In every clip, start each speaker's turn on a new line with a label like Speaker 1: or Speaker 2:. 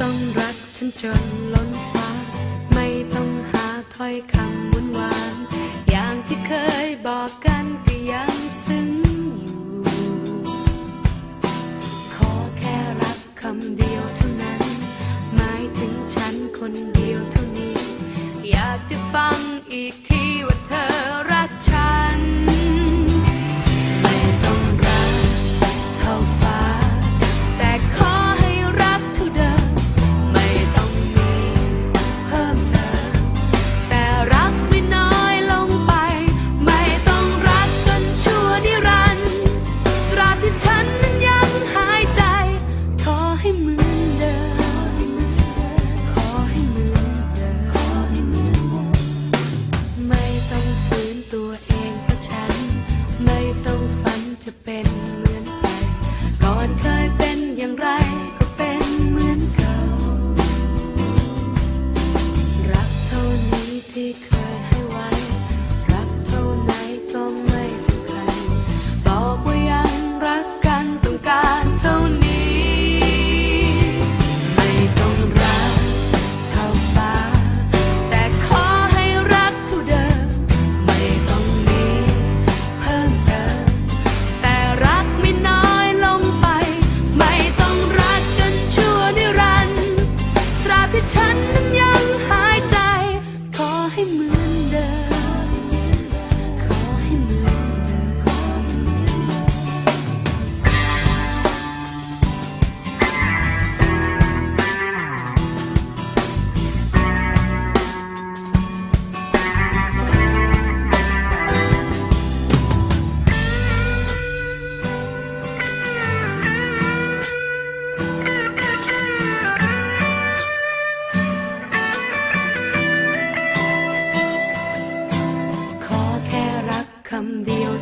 Speaker 1: ต้องรักฉันจนล้นฟ้า ไม่ต้องหาถ้อยคำหวานหวานอย่างที่เคยบอกกันก็ยังซึ้งอยู่ขอแค่รักคำเดียวเท่านั้น หมายถึงฉันคนเดียวเท่านี้ อยากจะฟังอีกที podcast.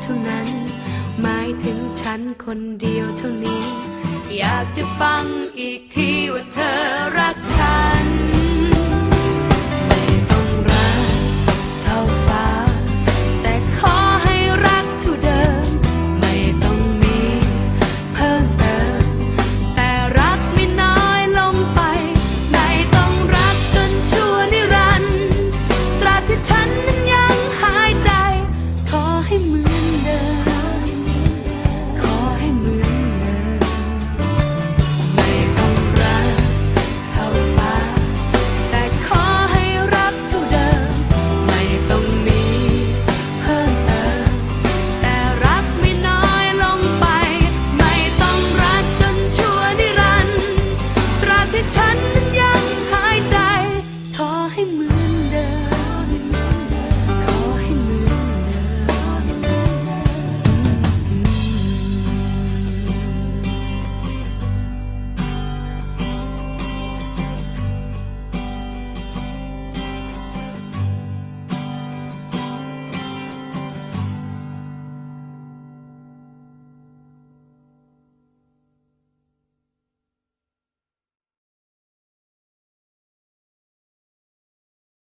Speaker 1: เท่านั้น หมายถึงฉันคนเดียวเท่านี้ อยากจะฟังอีกทีว่าเธอ